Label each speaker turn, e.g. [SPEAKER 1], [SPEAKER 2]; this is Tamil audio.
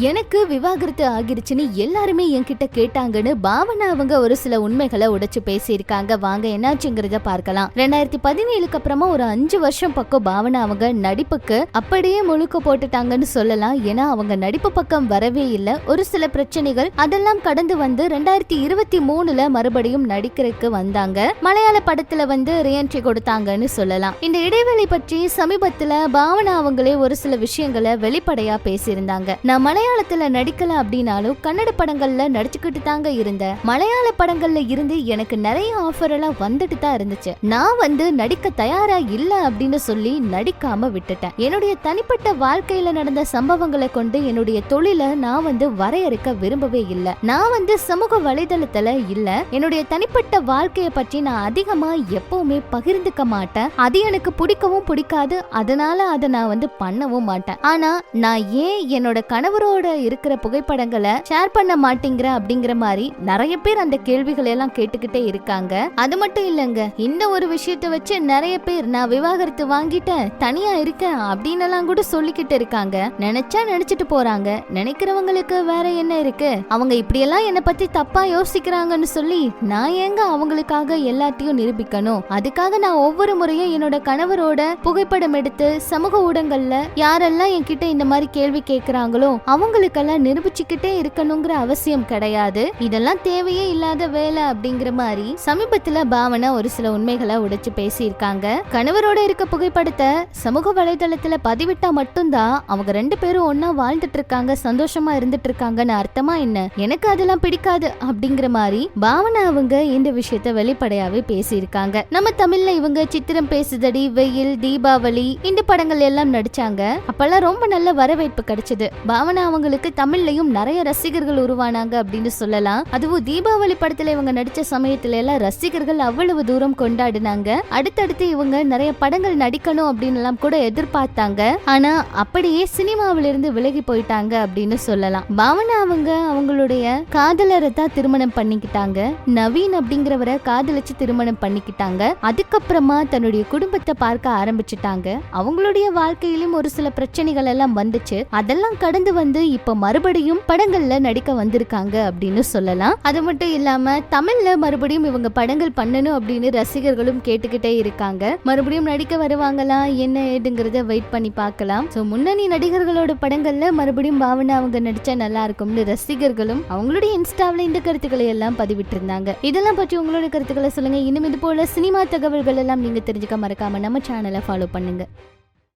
[SPEAKER 1] எனக்கு விவாகரத்து ஆகிருச்சுன்னு எல்லாருமே என்கிட்ட கேட்டாங்கன்னு பாவனா அவங்க ஒரு சில உண்மைகளை உடைச்சு பேசியிருக்காங்க. வாங்க என்னாச்சுங்கிறத பார்க்கலாம். ரெண்டாயிரத்தி பதினேழுக்கு அப்புறமா ஒரு அஞ்சு வருஷம் பக்கம் பாவனா அவங்க நடிப்புக்கு அப்படியே முழுக்க போட்டுட்டாங்கன்னு சொல்லலாம். ஏன்னா அவங்க நடிப்பு பக்கம் வரவே இல்லை. ஒரு சில பிரச்சனைகள் அதெல்லாம் கடந்து வந்து ரெண்டாயிரத்தி இருபத்தி மூணுல மறுபடியும் நடிக்கிறதுக்கு வந்தாங்க. மலையாள படத்துல வந்து ரீஎன்ட்ரி கொடுத்தாங்கன்னு சொல்லலாம். இந்த இடைவெளி பற்றி சமீபத்துல பாவனா அவங்களே ஒரு சில விஷயங்களை வெளிப்படையா பேசியிருந்தாங்க. நான் மலையாளத்துல நடிக்கல அப்படின்னாலும் கன்னட படங்கள்ல நடிச்சுக்கிட்டு தாங்க இருந்த. மலையாள படங்கள்ல இருந்து எனக்கு நிறைய ஆஃபர் எல்லாம் வந்துட்டு தான் இருந்துச்சு. நான் வந்து நடிக்க தயாரா இல்ல அப்படின்னு சொல்லி நடிக்காம விட்டுட்டேன். என்னுடைய தனிப்பட்ட வாழ்க்கையில நடந்த சம்பவங்களை கொண்டு என்னுடைய தொழிலை நான் வந்து வரையறுக்க விரும்பவே இல்ல. நான் வந்து சமூக வலைதளத்துல இல்ல. என்னுடைய தனிப்பட்ட வாழ்க்கைய பற்றி நான் அதிகமா எப்பவுமே பகிர்ந்துக்க மாட்டேன். அது எனக்கு பிடிக்கவும் பிடிக்காது. அதனால அதை நான் வந்து பண்ணவும் மாட்டேன். ஆனா நான் ஏன் என்னோட கணவரோட இருக்கிற புகைப்படங்களை ஷேர் பண்ண மாட்டேங்கிற அப்படிங்கிற மாதிரி நிறைய பேர் அந்த கேள்விகளை எல்லாம் கேட்டுக்கிட்டே இருக்காங்க. அது மட்டும் இல்லைங்க இந்த ஒரு விஷயத்த வச்சு நிறைய பேர் நான் விவாகரத்து வாங்கிட்டேன் தனியா இருக்கேன் அப்படின்னு எல்லாம் கூட சொல்லிக்கிட்டு இருக்காங்க. நினைச்சா நினைச்சிட்டு போறாங்க. நினைக்கிறவங்களுக்கு வேற என்ன இருக்கு? அவங்க இப்படியெல்லாம் என்னை பத்தி தப்பா யோசிக்கிறாங்கன்னு சொல்லி நான் ஏங்க அவங்களுக்காக எல்லாத்தையும் நிரூபிக்கணும்? அதுக்காக நான் ஒவ்வொரு முறையும் என்னோட கணவரோட புகைப்படம் எடுத்து சமூக ஊடகங்கள்ல யாரெல்லாம் என்கிட்ட இந்த மாதிரி கேள்வி கேக்குறாங்களோ அவங்களுக்கெல்லாம் நிரூபிச்சுக்கிட்டே இருக்கணுங்கிற அவசியம் கிடையாது. இதெல்லாம் தேவையே இல்லாத வேலை அப்படிங்கிற மாதிரி சமீபத்துல பாவனா ஒரு சில உண்மைகளை உடைச்சு பேசியிருக்காங்க. கணவரோட இருக்க புகைப்படத்தை சமூக வலைதளத்துல பதிவிட்டா மட்டும்தான் அவங்க ரெண்டு பேரும் ஒன்னா வாழ்ந்துட்டு இருக்காங்க சந்தோஷமா இருந்துட்டு இருக்காங்கன்னு அர்த்தமா என்ன? எனக்கு அதெல்லாம் பிடிக்காது அப்படிங்கிற மாதிரி பாவனா அவங்க இந்த விஷயத்த வெளிப்படையாவே பேசியிருக்காங்க. நம்ம தமிழ்ல இவங்க சித்திரம் பேசுதடி வெயில் தீபாவளி இந்த படங்கள் எல்லாம் நடிச்சாங்க. அப்பெல்லாம் ரொம்ப நல்ல வரவேற்பு கிடைச்சது. பாவனா அவங்களுக்கு தமிழ்லயும் நிறைய ரசிகர்கள் உருவானாங்க அப்படின்னு சொல்லலாம். அதுவும் தீபாவளி படத்துல இவங்க நடிச்ச சமயத்துல எல்லாம் ரசிகர்கள் அவ்வளவு தூரம் கொண்டாடினாங்க. அடுத்தடுத்து இவங்க நிறைய படங்கள் நடிக்கணும் அப்படின்னு எல்லாம் கூட எதிர்பார்த்தாங்க. ஆனா அப்படியே சினிமாவில இருந்து விலகி போயிட்டாங்க அப்படின்னு சொல்லலாம். பாவனா அவங்க அவங்களுடைய காதலரை தான் திருமணம் பண்ணிக்கிட்டாங்க. நவீன் அப்படிங்கிறவரை காதலிச்சு திருமணம் பண்ணிக்கிட்டாங்க. அதுக்கப்புறமா தன்னுடைய குடும்பத்தை பார்க்க ஆரம்பிச்சிட்டாங்க. அவங்களுடைய வாழ்க்கையிலும் ஒரு சில பிரச்சனைகள் எல்லாம் வந்துச்சு. அதெல்லாம் கடந்து வந்து இப்ப மறுபடியும் படங்கள்ல நடிக்க வந்திருக்காங்க அப்படின்னு சொல்லலாம். அது மட்டும் இல்லாம தமிழ்ல மறுபடியும் இவங்க படங்கள் பண்ணணும் அப்படின்னு ரசிகர்களும் கேட்டுக்கிட்டே இருக்காங்க. மறுபடியும் நடிக்க வருவாங்களா? என்ன ஏதுங்கிறத வெயிட் பண்ணி பார்க்கலாம். ஸோ முன்னணி நடிகர்களோட படங்கள்ல மறுபடியும் பாவனா அவங்க நடிச்சா நல்லா இருக்கும்னு ரசிகர்களும் அவங்களுடைய இன்ஸ்டாவில் இந்த கருத்துக்களை எல்லாம் பதிவிட்டு இருந்தாங்க இதெல்லாம் பற்றி உங்களோட கருத்துக்களை சொல்லுங்க. இன்னும் இது போல சினிமா தகவல்கள் எல்லாம் நீங்க தெரிஞ்சுக்க மறக்காம நம்ம சேனலை ஃபாலோ பண்ணுங்க.